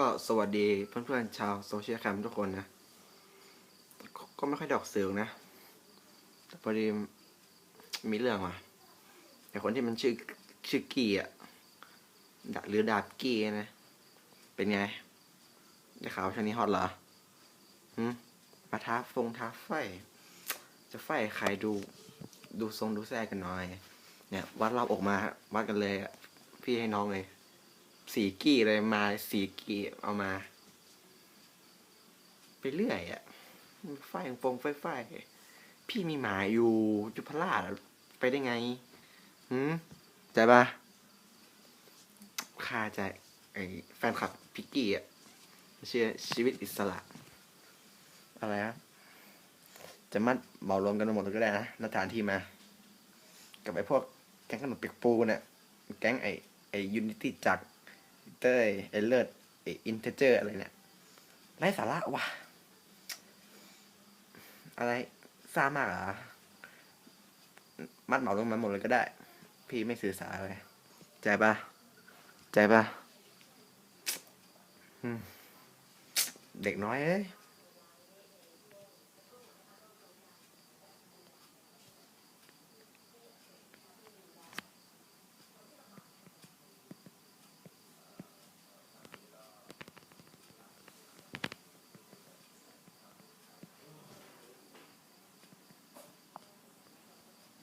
ก็สวัสดีเพื่อนๆชาวโซเชียลแคมทุกคนนะ ก็ไม่ค่อยดอกเสืองนะ แต่พอดีมีเรื่องว่ะไอคนที่มันชื่อชื่อกี้อะดาหรือดาบกี้นะ เป็นไง ได้ข่าวช่วงนี้ฮอตเหรอหืมมาท้าฟงท้าไฟ จะไฟใครดู ดูทรงดูแซ่กันหน่อย เนี่ย วัดรอบอกมา วัดกันเลย พี่ให้น้องเลย สีกี้เลยมาสีกี้เอามา ไปเรื่อยอะไฟฟงไฟไฟพี่มีหมาอยู่จุพราชไปได้ไงหืมใจปะข้าใจไอแฟนคลับพิกกี้อะเชื่อชีวิตอิสระ อะไรนะจะมัดเหมารวมกันหมดก็ได้นะนัฐานที่มา กับไอพวกแก๊งขนมเปียกปูเนี่ยแก๊งไอไอยูนิตี้จาก เตอร์เอเลอร์ออินเทเจอร์อะไรเนี่ยไร้สาระว่ะ อะไรซ่ามากเหรอ มัดเหมาลงมาหมดเลยก็ได้ พี่ไม่สื่อสารเลยใจปะใจปะเด็กน้อยเอ้ย